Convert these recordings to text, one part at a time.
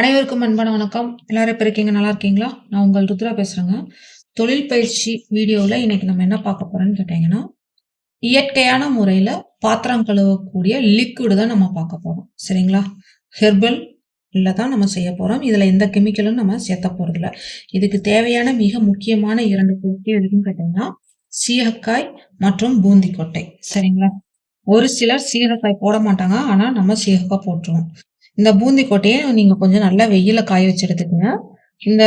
அனைவருக்கும் அன்பான வணக்கம். எல்லாரும் இப்போ இருக்கீங்க? நல்லா இருக்கீங்களா? நான் உங்கள் ருத்ரா பேசுறேங்க. தொழில் பயிற்சி வீடியோல இன்னைக்கு நம்ம என்ன பார்க்க போறோம்ன்னு கேட்டீங்கன்னா, இயற்கையான முறையில பாத்திரம் கழுவக்கூடிய லிக்விடு தான் நம்ம பார்க்க போறோம். சரிங்களா? ஹெர்பல் தான் நம்ம செய்ய போறோம். இதுல எந்த கெமிக்கலும் நம்ம சேர்த்த போகிறதில்ல இதுக்கு தேவையான மிக முக்கியமான இரண்டு பொருட்கள் எதுன்னு கேட்டீங்கன்னா, சீகக்காய் மற்றும் பூந்திக்கொட்டை சரிங்களா? ஒரு சிலர் சீகக்காய் போட மாட்டாங்க. ஆனா நம்ம சீகக்காய் போட்டுருவோம். இந்த பூந்தி கொட்டையை நீங்க கொஞ்சம் நல்லா வெயில காய வச்சு எடுத்துக்கங்க. இந்த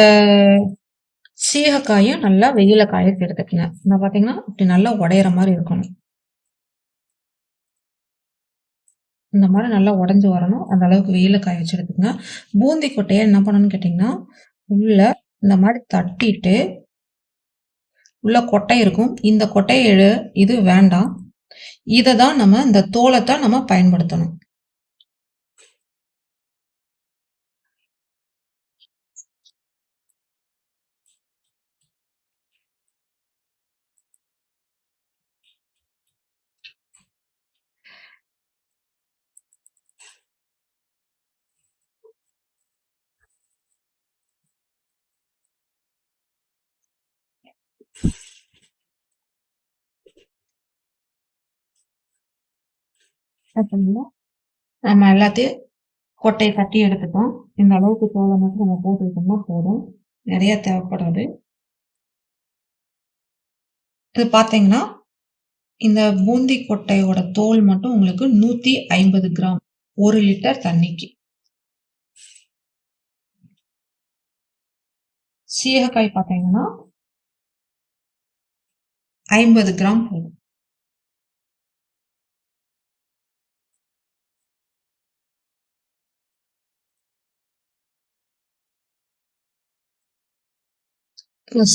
சீகக்காயும் நல்லா வெயில காய வச்சு எடுத்துக்கங்க. இந்த பார்த்தீங்கன்னா, இப்படி நல்லா உடையிற மாதிரி இருக்கணும். இந்த மாதிரி நல்லா உடஞ்சி வரணும். அந்த அளவுக்கு வெயில காய வச்சு எடுத்துக்கங்க. பூந்தி கொட்டையை என்ன பண்ணணும்னு கேட்டீங்கன்னா, உள்ள இந்த மாதிரி தட்டிட்டு உள்ள கொட்டை இருக்கும். இந்த கொட்டையை இது வேண்டாம். இதை தான் நம்ம இந்த தோலை தான் நம்ம பயன்படுத்தணும். பார்த்தீங்களா? நம்ம எல்லாத்தையும் கொட்டையை தட்டி எடுத்துட்டோம். இந்த அளவுக்கு தோல மட்டும் நம்ம போட்டுக்கிட்டோம்னா போதும். நிறைய தேவைப்படாது. இது பார்த்தீங்கன்னா, இந்த பூந்தி கொட்டையோட தோல் மட்டும் உங்களுக்கு 150 கிராம். ஒரு லிட்டர் தண்ணிக்கு. சீகக்காய் பார்த்தீங்கன்னா 50 கிராம் போதும்.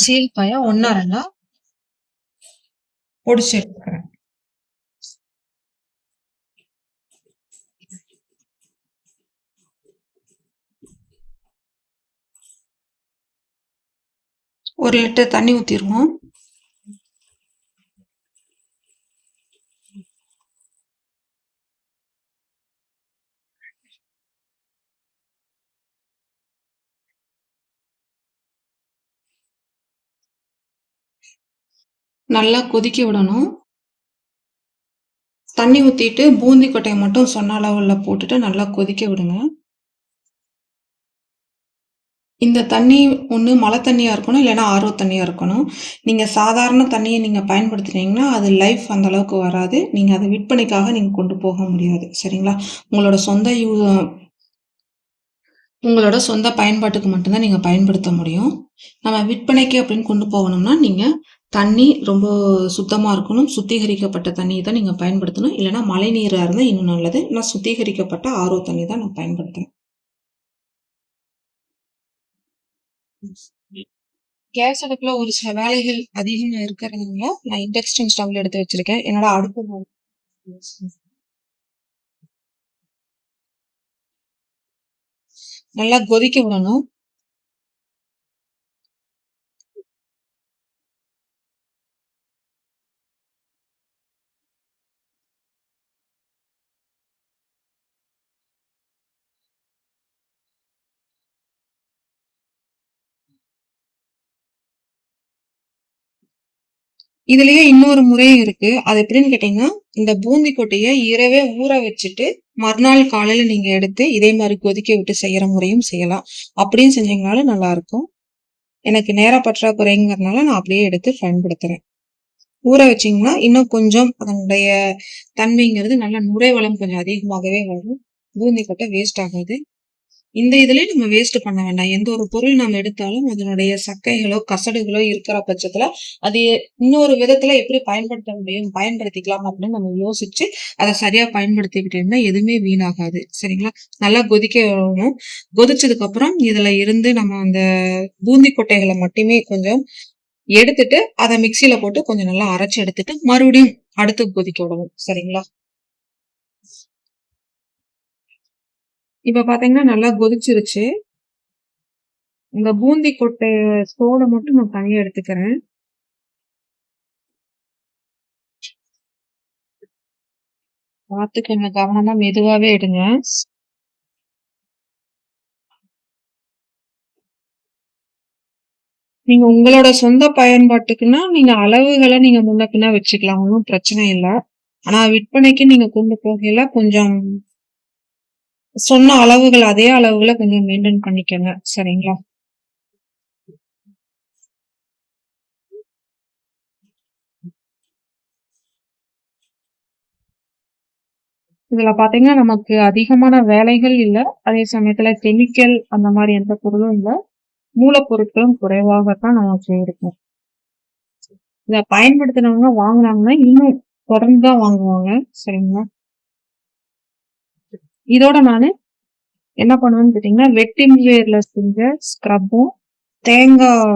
சீகக்காய 1 2 பொடிச்சு எடுத்துக்கிறேன். ஒரு லிட்டர் தண்ணி ஊத்திருவோம். நல்லா கொதிக்க விடணும். தண்ணி ஊற்றிட்டு பூந்தி கொட்டையை மட்டும் சொன்ன அளவில் போட்டுட்டு நல்லா கொதிக்க விடுங்க. இந்த தண்ணி ஒன்று மழை தண்ணியாக இருக்கணும். இல்லைன்னா ஆர்வ தண்ணியாக இருக்கணும். நீங்கள் சாதாரண தண்ணியை நீங்கள் பயன்படுத்துனீங்கன்னா, அது லைஃப் அந்த அளவுக்கு வராது. நீங்கள் அதை விற்பனைக்காக நீங்கள் கொண்டு போக முடியாது. சரிங்களா? உங்களோட சொந்த யூ உங்களோட சொந்த பயன்பாட்டுக்கு மட்டும்தான் நீங்கள் பயன்படுத்த முடியும். நம்ம விற்பனைக்கு அப்படின்னு கொண்டு போகணும்னா, நீங்கள் தண்ணி ரொம்ப சுத்தமாக இருக்கணும். சுத்திகரிக்கப்பட்ட தண்ணியை தான் நீங்கள் பயன்படுத்தணும். இல்லைனா மழை நீராக இருந்தால் இன்னும் நல்லது. நான் சுத்திகரிக்கப்பட்ட ஆர்ஓ தண்ணி தான் நான் பயன்படுத்துகிறேன் கேஸ் அடுப்புல ஒரு சில வேலைகள் அதிகமாக இருக்கிறதுனால, நான் இண்டக்ஷன் ஸ்டவ்ல எடுத்து வச்சிருக்கேன். என்னோட அடுப்பு நல்லா கொதிக்க விடணும். இதுலயே இன்னொரு முறையும் இருக்கு. அது எப்படின்னு கேட்டீங்கன்னா, இந்த பூந்தி கொட்டையை இரவே ஊற வச்சுட்டு, மறுநாள் காலையில நீங்க எடுத்து இதே மாதிரி கொதிக்க விட்டு செய்யற முறையும் செய்யலாம். அப்படியும் செஞ்சீங்கனாலும் நல்லாருக்கும். எனக்கு நேர பற்றாக்குறைங்கிறதுனால நான் அப்படியே எடுத்து பயன்படுத்துறேன். ஊற வச்சீங்கன்னா, இன்னும் கொஞ்சம் அதனுடைய தன்மைங்கிறது நல்ல நுரை வளம் கொஞ்சம் அதிகமாகவே வரும். பூந்தி கொட்டை வேஸ்ட் ஆகாது. இந்த இதுலயும் நம்ம வேஸ்ட் பண்ண வேண்டாம். எந்த ஒரு பொருள் நம்ம எடுத்தாலும் அதனுடைய சக்கைகளோ, கசடுகளோ இருக்கிற பட்சத்துல, அது இன்னொரு விதத்துல எப்படி பயன்படுத்த முடியும்? பயன்படுத்திக்கலாம் அப்படின்னு நம்ம யோசிச்சு, அத சரியா பயன்படுத்திக்கிட்டோம்னா எதுவுமே வீணாகாது. சரிங்களா? நல்லா கொதிக்க வரணும் கொதிச்சதுக்கு அப்புறம் இதுல இருந்து நம்ம அந்த பூந்தி கொட்டைகளை மட்டுமே கொஞ்சம் எடுத்துட்டு, அத மிக்ஸியில போட்டு கொஞ்சம் நல்லா அரைச்சு எடுத்துட்டு, மறுபடியும் அடுத்து கொதிக்க விடணும். சரிங்களா? இப்போ பார்த்தீங்கன்னா நல்லா கொதிச்சிருச்சு. இந்த பூந்தி கொட்டை சோடை மட்டும் நான் தனியாக எடுத்துக்கிறேன். பார்த்துக்கங்க கவனமா மெதுவாகவே எடுங்க. நீங்கள் உங்களோட சொந்த பயன்பாட்டுக்குன்னா நீங்கள் அளவுகளை நீங்கள் முன்ன பின்ன வச்சுக்கலாம் ஒன்றும் பிரச்சனை இல்லை. ஆனால் விற்பனைக்கு நீங்கள் கொண்டு போகையில் கொஞ்சம் சொன்ன அளவுகள் அதே அளவுகளை கொஞ்சம் மெயின்டைன் பண்ணிக்கோங்க சரிங்களா? இதுல பாத்தீங்கன்னா, நமக்கு அதிகமான வேலைகள் இல்லை அதே சமயத்துல கெமிக்கல் அந்த மாதிரி எந்த பொருளும் இல்லை மூலப்பொருட்களும் குறைவாகத்தான் நமக்கு இருக்கும். இதை பயன்படுத்தினவங்க வாங்குனாங்கன்னா, இன்னும் தொடர்ந்து தான் வாங்குவாங்க. சரிங்களா? இதோட நான் என்ன பண்ணுவேன்னு கேட்டிங்கன்னா வெட்டிங் வேரில் செஞ்ச ஸ்க்ரப்பும், தேங்காய்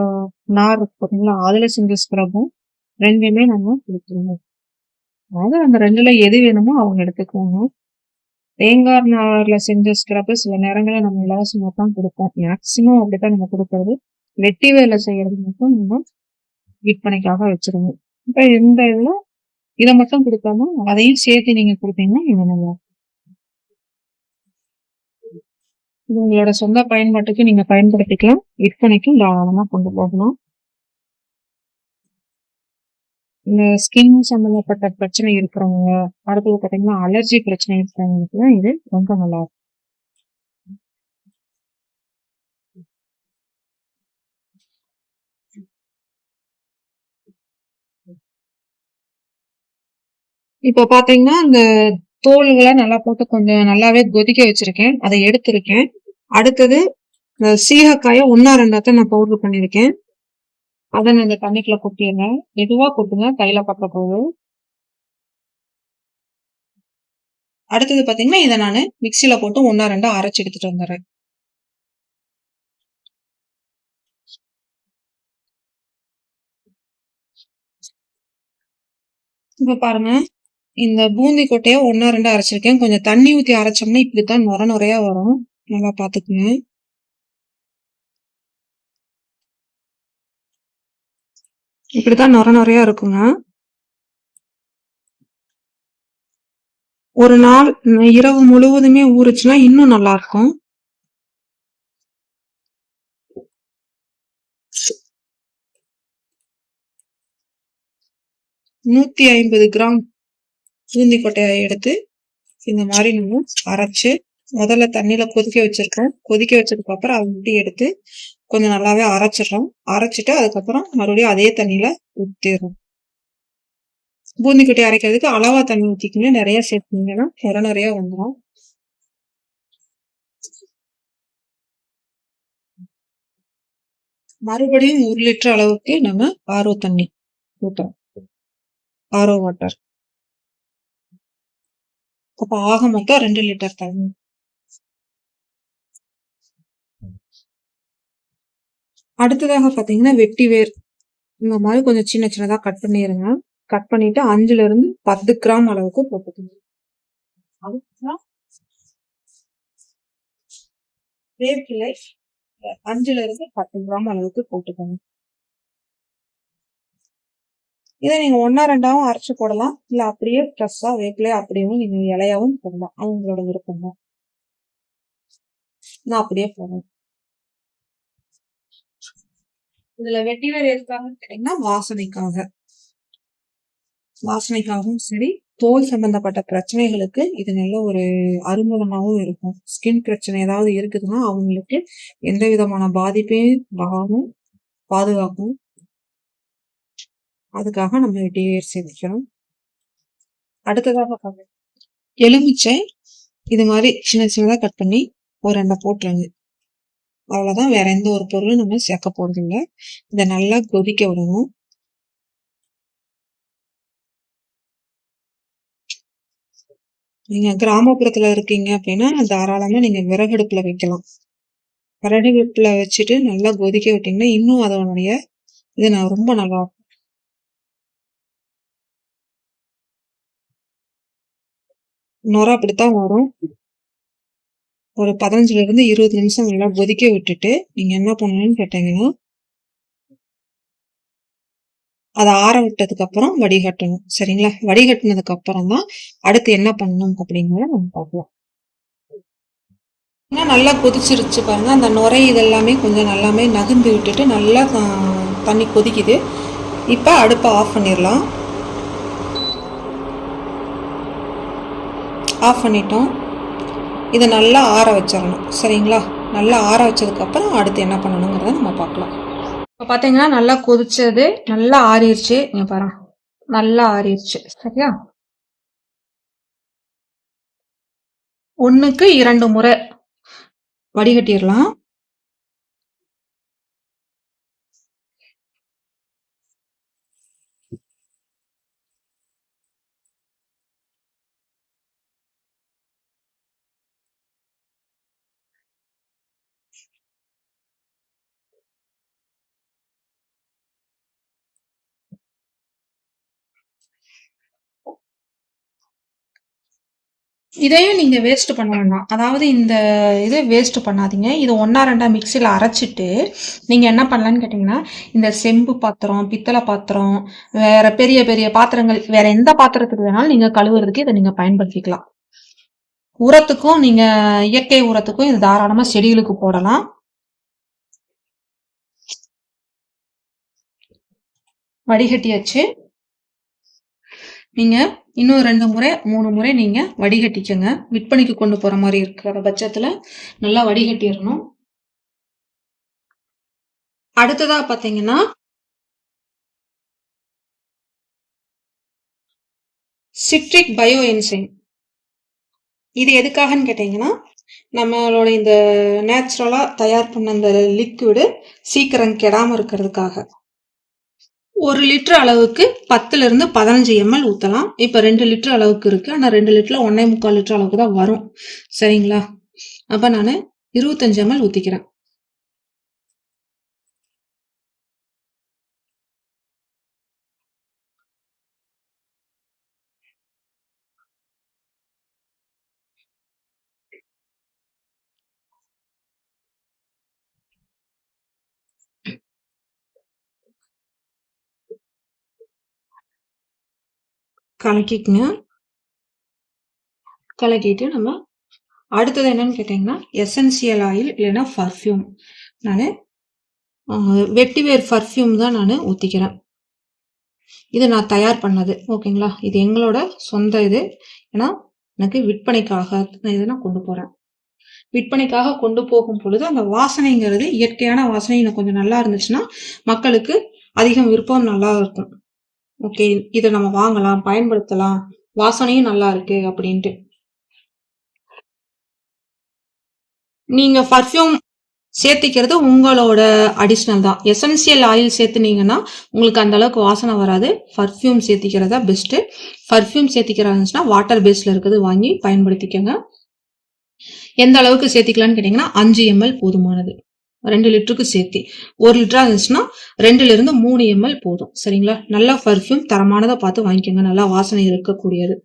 நார் இருக்கு அதில் செஞ்ச ஸ்க்ரப்பும் ரெண்டுமே நம்ம கொடுத்துருவோம் அதாவது அந்த ரெண்டுல எது வேணுமோ அவங்க எடுத்துக்குவாங்க. தேங்காய் நாரில் செஞ்ச ஸ்க்ரப்பு சில நேரங்களில் நம்ம இலவசமாக தான் கொடுப்போம் மேக்சிமம் அப்படி அப்படித்தான் நம்ம கொடுக்கறது வெட்டி வேலை செய்யறது மட்டும் நம்ம விற்பனைக்காக வச்சிருவோம். இப்போ இந்த இதில் இதை மட்டும் கொடுக்காம அதையும் சேர்த்து நீங்கள் கொடுத்தீங்கன்னா இன்னும் நல்லா இது உங்களோட சொந்த பயன்பாட்டுக்கு நீங்க பயன்படுத்திக்கலாம். விற்பனைக்கும் தாராளமா கொண்டு போகலாம். இந்த ஸ்கின் சம்பந்தப்பட்ட பிரச்சனை இருக்கிறவங்க, அடுத்தது பார்த்தீங்கன்னா அலர்ஜி பிரச்சனை இருக்கிறவங்களுக்குலாம் இது ரொம்ப நல்லா இருக்கும். இப்போ பாத்தீங்கன்னா, இந்த தோல்களை நல்லா போட்டு கொஞ்சம் நல்லாவே கொதிக்க வச்சிருக்கேன். அதை எடுத்திருக்கேன். அடுத்தது இந்த சீகக்காய 1 2 நான் பவுடர் பண்ணியிருக்கேன். அதை நான் இந்த தண்ணிக்குள்ள கொட்டிருங்க. மெதுவா கொட்டுங்க. கையில பற்ற போகுது. அடுத்தது பாத்தீங்கன்னா, இதை நான் மிக்சியில போட்டு 1 2 அரைச்சு எடுத்துட்டு வந்துடுறேன் இப்ப பாருங்க. இந்த பூந்தி கொட்டைய 1 2 அரைச்சிருக்கேன். கொஞ்சம் தண்ணி ஊற்றி அரைச்சோம்னா இப்படித்தான் நொர நுறையா வரும். நல்லா பாத்துக்கங்க. இப்படித்தான் நொர நுறையா இருக்குங்க. ஒரு நாள் இரவு முழுவதுமே ஊறுச்சுன்னா இன்னும் நல்லா இருக்கும். நூத்தி ஐம்பது கிராம் பூந்தி கொட்டையை எடுத்து இந்த மாதிரி நம்ம அரைச்சு முதல்ல தண்ணியில கொதிக்க வச்சிருக்கோம். கொதிக்க வச்சதுக்கு அப்புறம் அதை மட்டும் எடுத்து கொஞ்சம் நல்லாவே அரைச்சிடுறோம். அரைச்சிட்டு அதுக்கப்புறம் மறுபடியும் அதே தண்ணியில ஊற்றிடுறோம் பூந்தி கொட்டைய அரைக்கிறதுக்கு அளவா தண்ணி ஊத்திக்கங்க. நிறைய சேர்த்துனீங்கன்னா நொர நிறைய வந்துடும் மறுபடியும் ஒரு லிட்டர் அளவுக்கு நம்ம ஆரோ தண்ணி ஊற்றுறோம் ஆரோ வாட்டர். அப்ப ஆக மொத்தம் ரெண்டு லிட்டர் தண்ணி. அடுத்ததாக பார்த்தீங்கன்னா வெட்டி வேர். இந்த மாதிரி கொஞ்சம் சின்ன சின்னதாக கட் பண்ணிருங்க. கட் பண்ணிட்டு அஞ்சுல இருந்து 10 கிராம் அளவுக்கு போட்டுக்கணும். வேர்க்கிளை அஞ்சுல இருந்து 10 கிராம் அளவுக்கு போட்டுக்கணும். இதை நீங்க 1 2ஆவும் அரைச்சு போடலாம். இல்ல அப்படியே ஃப்ரெஷ்ஷா வேப்பிலைய அப்படியேவும் நீங்க இலையாவும் போடலாம். அவங்களோட விருப்பம் தான். நான் அப்படியே போடுறேன். இதுல வெட்டி எதுக்காக எதுக்காகன்னு கேட்டீங்கன்னா, வாசனைக்காக. வாசனைக்காகவும் சரி, தோல் சம்பந்தப்பட்ட பிரச்சனைகளுக்கு இது நல்ல ஒரு அருமுகமாகவும் இருக்கும். ஸ்கின் பிரச்சனை ஏதாவது இருக்குதுன்னா, அவங்களுக்கு எந்த விதமான பாதிப்பையும் வராம பாதுகாக்கும். அதுக்காக நம்ம வெட்டி வேர் சேர்த்துக்கிறோம். அடுத்ததாக பாருங்க. எலுமிச்சை இது மாதிரி சின்ன சின்னதாக கட் பண்ணி ஒரு ரெண்டை போட்டுருங்க. அவ்வளோதான் வேற எந்த ஒரு பொருளும் நம்ம சேர்க்க போகிறதில்ல இதை நல்லா கொதிக்க விடணும். நீங்கள் கிராமப்புறத்தில் இருக்கீங்க அப்படின்னா, தாராளமாக நீங்கள் விறகடுப்பில் வைக்கலாம். விறகடுப்பில் வச்சுட்டு நல்லா கொதிக்க விட்டிங்கன்னா இன்னும் அதனுடைய இது நான் ரொம்ப நல்லா இருக்கும். நொர அப்படித்தான் வரும். ஒரு 15ல இருந்து 20 நிமிஷம் நல்லா கொதிக்க விட்டுட்டு, நீங்க என்ன பண்ணணும்னு கேட்டீங்கன்னா அதை ஆற விட்டதுக்கு அப்புறம் வடிகட்டணும். சரிங்களா? வடிகட்டினதுக்கு அப்புறம் தான் அடுத்து என்ன பண்ணணும் அப்படிங்கிறத நம்ம பார்க்கலாம். நல்லா கொதிச்சிருச்சு பாருங்க. அந்த நுரை இதெல்லாமே கொஞ்சம் நல்லாமே நகுந்து விட்டுட்டு நல்லா தண்ணி கொதிக்குது இப்போ அடுப்பை ஆஃப் பண்ணிடலாம் ஆஃப் பண்ணிட்டோம். இதை நல்லா ஆற வச்சிடணும். சரிங்களா? நல்லா ஆற வச்சதுக்கப்புறம் அடுத்து என்ன பண்ணணுங்கிறத நம்ம பார்க்கலாம். இப்போ பார்த்தீங்கன்னா நல்லா கொதிச்சது நல்லா ஆறிடுச்சு நீங்கள் பாரு நல்லா ஆறிடுச்சு சரியா? ஒன்றுக்கு இரண்டு முறை வடிகட்டிடலாம். இதையும் நீங்கள் வேஸ்ட் பண்ண வேண்டாம் அதாவது இந்த இது வேஸ்ட் பண்ணாதீங்க. இது ஒன்றா ரெண்டா மிக்சியில் அரைச்சிட்டு நீங்கள் என்ன பண்ணலான்னு கேட்டிங்கன்னா இந்த செம்பு பாத்திரம் பித்தளை பாத்திரம் வேறு பெரிய பெரிய பாத்திரங்கள் வேறு எந்த பாத்திரத்துக்கு வேணாலும் நீங்கள் கழுவுறதுக்கு இதை நீங்கள் பயன்படுத்திக்கலாம். உரத்துக்கும் நீங்கள் இயற்கை உரத்துக்கும் இது தாராளமாக செடிகளுக்கு போடலாம். வடிகட்டியாச்சு. நீங்கள் இன்னும் ரெண்டு முறை மூணு முறை நீங்கள் வடிகட்டிக்கங்க. விற்பனைக்கு கொண்டு போகிற மாதிரி இருக்கிற பட்சத்தில் நல்லா வடிகட்டிடணும். அடுத்ததாக பார்த்தீங்கன்னா சிட்ரிக் பயோ என்சைம் இது எதுக்காகன்னு கேட்டிங்கன்னா நம்மளோட இந்த நேச்சுரலாக தயார் பண்ண அந்த லிக்விடு சீக்கிரம் கெடாமல் இருக்கிறதுக்காக. ஒரு லிட்டர் அளவுக்கு பத்துலேருந்து பதினஞ்சு எம்எல் ஊற்றலாம் இப்போ ரெண்டு லிட்டர் அளவுக்கு இருக்குது ஆனால் ரெண்டு லிட்டரில் ஒன்னே முக்கால் லிட்டர் அளவுக்கு தான் வரும். சரிங்களா? அப்போ நான் இருபத்தஞ்சு எம்எல் ஊற்றிக்கிறேன் கலக்கிக்கணும் கலக்கிட்டு நம்ம அடுத்தது என்னன்னு கேட்டிங்கன்னா எசென்சியல் ஆயில் இல்லைன்னா பர்ஃப்யூம் நான் வெட்டிவேர் பர்ஃப்யூம் தான் நான் ஊற்றிக்கிறேன் இது நான் தயார் பண்ணது ஓகேங்களா? இது எங்களோட சொந்த இது. ஏன்னா எனக்கு விற்பனைக்காக நான் இதை நான் கொண்டு போகிறேன் விற்பனைக்காக கொண்டு போகும் பொழுது அந்த வாசனைங்கிறது இயற்கையான வாசனை எனக்கு கொஞ்சம் நல்லா இருந்துச்சுன்னா மக்களுக்கு அதிகம் விருப்பம் நல்லா இருக்கும். ஓகே இதை நம்ம வாங்கலாம் பயன்படுத்தலாம். வாசனையும் நல்லா இருக்கு அப்படின்ட்டு. நீங்க பர்ஃப்யூம் சேர்த்திக்கிறது உங்களோட அடிஷ்னல் தான். எசென்சியல் ஆயில் சேர்த்துனீங்கன்னா உங்களுக்கு அந்த அளவுக்கு வாசனை வராது. பர்ஃப்யூம் சேர்த்திக்கிறதா பெஸ்ட்டு பர்ஃப்யூம் சேர்த்திக்கிறா வாட்டர் பேஸில் இருக்கிறது வாங்கி பயன்படுத்திக்கோங்க. எந்த அளவுக்கு சேர்த்திக்கலான்னு கேட்டிங்கன்னா அஞ்சு எம்எல் போதுமானது. ரெண்டு லிட்டருக்கு சேர்த்து. ஒரு லிட்டரா இருந்துச்சுன்னா ரெண்டுலேருந்து மூணு எம்எல் போதும். சரிங்களா? நல்லா பர்ஃப்யூம் தரமானதை பார்த்து வாங்கிக்கோங்க. நல்லா வாசனை இருக்கக்கூடியது.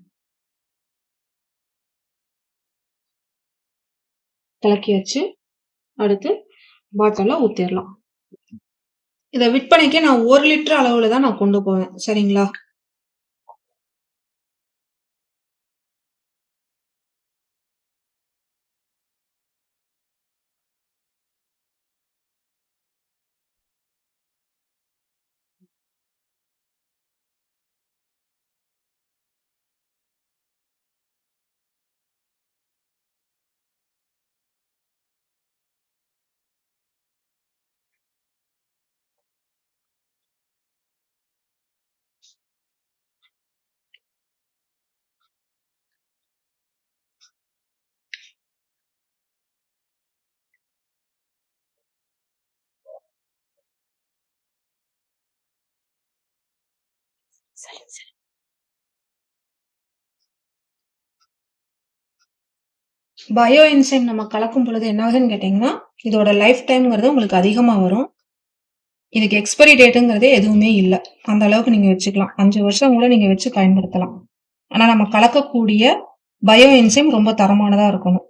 கலக்கியாச்சு. அடுத்து பாட்டிலில் ஊற்றிடலாம் இதை விற்பனைக்கு நான் ஒரு லிட்டர் அளவில் தான் நான் கொண்டு போவேன். சரிங்களா? பயோ என்சைம் நம்ம கலக்கும் பொழுது என்ன ஆகுதுன்னு கேட்டிங்கன்னா இதோட லைஃப் டைம்ங்கிறது உங்களுக்கு அதிகமாக வரும். இதுக்கு எக்ஸ்பைரி டேட்டுங்கிறதே எதுவுமே இல்லை. அந்த அளவுக்கு நீங்கள் வச்சுக்கலாம். அஞ்சு வருஷம் கூட நீங்கள் வச்சு பயன்படுத்தலாம். ஆனால் நம்ம கலக்கக்கூடிய பயோ என்சைம் ரொம்ப தரமானதாக இருக்கணும்.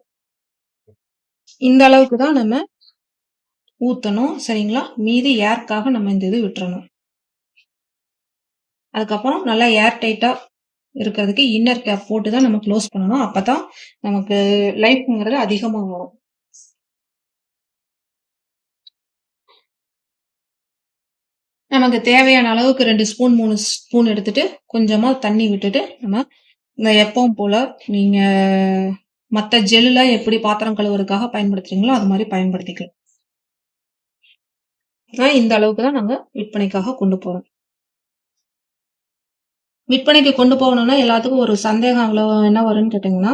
இந்த அளவுக்கு தான் நம்ம ஊற்றணும் சரிங்களா? மீதி ஏர்க்காக நம்ம இந்த இது விட்டுறணும். அதுக்கப்புறம் நல்லா ஏர் டைட்டாக இருக்கிறதுக்கு இன்னர் கேப் போட்டு தான் நம்ம க்ளோஸ் பண்ணணும். அப்போ தான் நமக்கு லைஃப்ங்கிறது அதிகமாக வரும். நமக்கு தேவையான அளவுக்கு ரெண்டு ஸ்பூன் மூணு ஸ்பூன் எடுத்துட்டு கொஞ்சமாக தண்ணி விட்டுட்டு நம்ம இந்த எப்பவும் போல் நீங்கள் மற்ற ஜெல்லுலாம் எப்படி பாத்திரம் கழுவுறதுக்காக பயன்படுத்துறீங்களோ அது மாதிரி பயன்படுத்திக்கலாம். இந்த அளவுக்கு தான் நாங்கள் விற்பனைக்காக கொண்டு போகிறோம் விற்பனைக்கு கொண்டு போகணும்னா எல்லாத்துக்கும் ஒரு சந்தேகம் அவ்வளவு என்ன வரும்னு கேட்டீங்கன்னா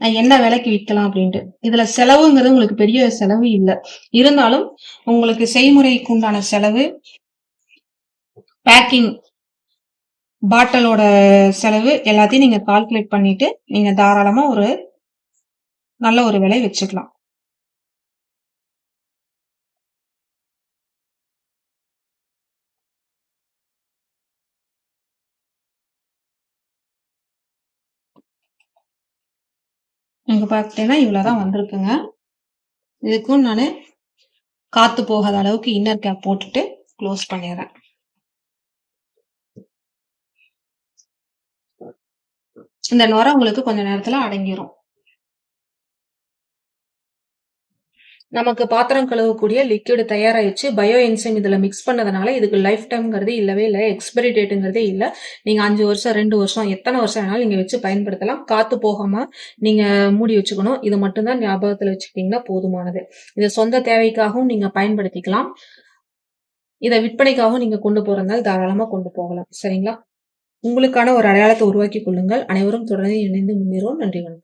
நான் என்ன விலைக்கு விற்கலாம் அப்படின்ட்டு. இதுல செலவுங்கிறது உங்களுக்கு பெரிய செலவு இல்லை. இருந்தாலும் உங்களுக்கு செய்முறைக்கு உண்டான செலவு பேக்கிங் பாட்டிலோட செலவு எல்லாத்தையும் நீங்க கால்குலேட் பண்ணிட்டு நீங்க தாராளமா ஒரு நல்ல ஒரு விலை வச்சுக்கலாம். இங்க பார்த்தீங்கன்னா இவ்வளவுதான் வந்திருக்குங்க. இதுக்கும் நான் காற்று போகாத அளவுக்கு இன்னர் கேப் போட்டுட்டு க்ளோஸ் பண்ணிடுறேன். இந்த நுரை உங்களுக்கு கொஞ்ச நேரத்தில் அடங்கிரும். நமக்கு பாத்திரம் கழுவக்கூடிய லிக்விட் தயாராகிடுச்சு பயோ என்சைம் இதில் மிக்ஸ் பண்ணதுனால இதுக்கு லைஃப் டைம்ங்கிறது இல்லவே இல்லை. எக்ஸ்பைரி டேட்டுங்கிறதே இல்லை. நீங்கள் அஞ்சு வருஷம் ரெண்டு வருஷம் எத்தனை வருஷம் வேணாலும் நீங்கள் வச்சு பயன்படுத்தலாம். காற்று போகாமல் நீங்கள் மூடி வச்சுக்கணும். இது மட்டும்தான் ஞாபகத்தில் வச்சுக்கிட்டீங்கன்னா போதுமானது. இதை சொந்த தேவைக்காகவும் நீங்கள் பயன்படுத்திக்கலாம். இதை விற்பனைக்காகவும் நீங்கள் கொண்டு போகிறதால் தாராளமாக கொண்டு போகலாம். சரிங்களா? உங்களுக்கான ஒரு அடையாளத்தை உருவாக்கி கொள்ளுங்கள். அனைவரும் தொடர்ந்து இணைந்து முன்னேறுவோம். நன்றி வணக்கம்.